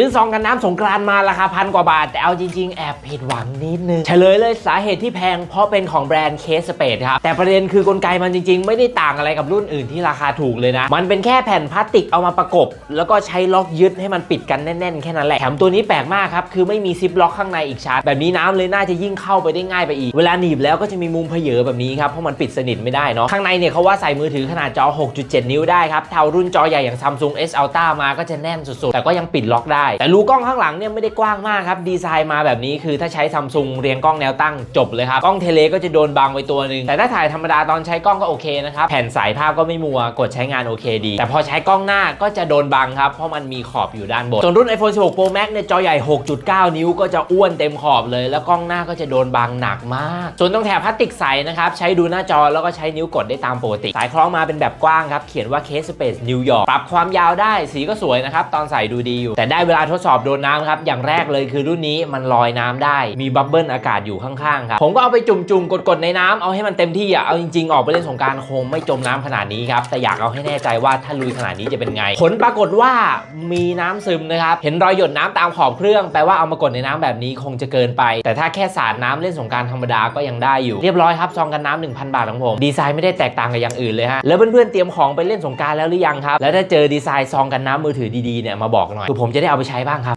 ซื้อซองกันน้ำสงกรานมาราคาพันกว่าบาท แต่เอาจริง ๆ แอบผิดหวังนิดนึงเฉลยเลยสาเหตุที่แพงเพราะเป็นของแบรนด์เคสเปดครับ แต่ประเด็นคือกลไกมันจริง ๆ ไม่ได้ต่างอะไรกับรุ่นอื่นที่ราคาถูกเลยนะ มันเป็นแค่แผ่นพลาสติกเอามาประกบ แล้วก็ใช้ล็อกยึดให้มันปิดกันแน่น ๆ แค่นั้นแหละแถมตัวนี้แปลกมากครับ คือไม่มีซิปล็อกข้างในอีกชาร์จแบบนี้น้ำเลยน่าจะยิ่งเข้าไปได้ง่ายไปอีก เวลาหนีบแล้วก็จะมีมุมเพเยอแบบนี้ครับเพราะมันปิดสนิทไม่ได้เนาะข้างในเนี่ยเขาว่าใส่มือถือขนาดจอ 6.7 นิ้วได้ครับเท่ารุ่นจอใหญ่อย่าง Samsung S Ultra มาก็จะแน่นสุดๆแต่ก็ยังปิดล็อกได้แต่รูกล้องข้างหลังเนี่ยไม่ได้กว้างมากครับ ดีไซน์มาแบบนี้คือถ้าใช้ Samsung เรียงกล้องแนวตั้งจบเลยครับ กล้องเทเลก็จะโดนบังไว้ตัวหนึ่งแต่ถ้าถ่ายธรรมดาตอนใช้กล้องก็โอเคนะครับ แผ่นสายภาพก็ไม่มัว กดใช้งานโอเคดี แต่พอใช้กล้องหน้าก็จะโดนบังครับ เพราะมันมีขอบอยู่ด้านบน ส่วนรุ่น iPhone 16 Pro Max เนี่ยจอใหญ่ 6.9 นิ้วก็จะอ้วนเต็มขอบเลย แล้วกล้องหน้าก็จะโดนบังหนักมาก ส่วนตรงแถบพลาสติกใสนะครับใช้ดูหน้าจอแล้วก็ใช้นิ้วกดได้ตามปกติสายคล้องมาเป็นแบบกว้างครับเขียนว่า Case Space New York ปรับความยาวได้สีก็สวยนะครับตอนใส่ดูดีอยู่แต่ได้เวลาทดสอบโดนน้ำครับ อย่างแรกเลยคือรุ่นนี้มันลอยน้ำได้ มีบับเบิลอากาศอยู่ข้างๆครับ ผมก็เอาไปจุ่มๆ กดๆ ในน้ำเอาให้มันเต็มที่อะ เอาจริงๆ ออกไปเล่นสงการคงไม่จมน้ำขนาดนี้ครับ แต่อยากเอาให้แน่ใจว่าถ้าลุยขนาดนี้จะเป็นไง ผลปรากฏว่ามีน้ำซึมนะครับ เห็นรอยหยดน้ำตามขอบเครื่อง แปลว่าเอามากดในน้ำแบบนี้คงจะเกินไป แต่ถ้าแค่สาดน้ำเล่นสงการธรรมดาก็ยังได้อยู่ เรียบร้อยครับซองกันน้ำ1,000 บาทของผม ดีไซน์ไม่ได้แตกต่างกับอย่างอื่นเลยฮะ แล้วเพื่อนๆ เตรียมของไปเล่นสงการแล้วหรือยังครับ แล้วถ้าเจอดีไซน์ซองกันน้ำมือถือดีๆ เนี่ยมาบอกหน่อยคือผมจะได้เอาไปใช้บ้างครับ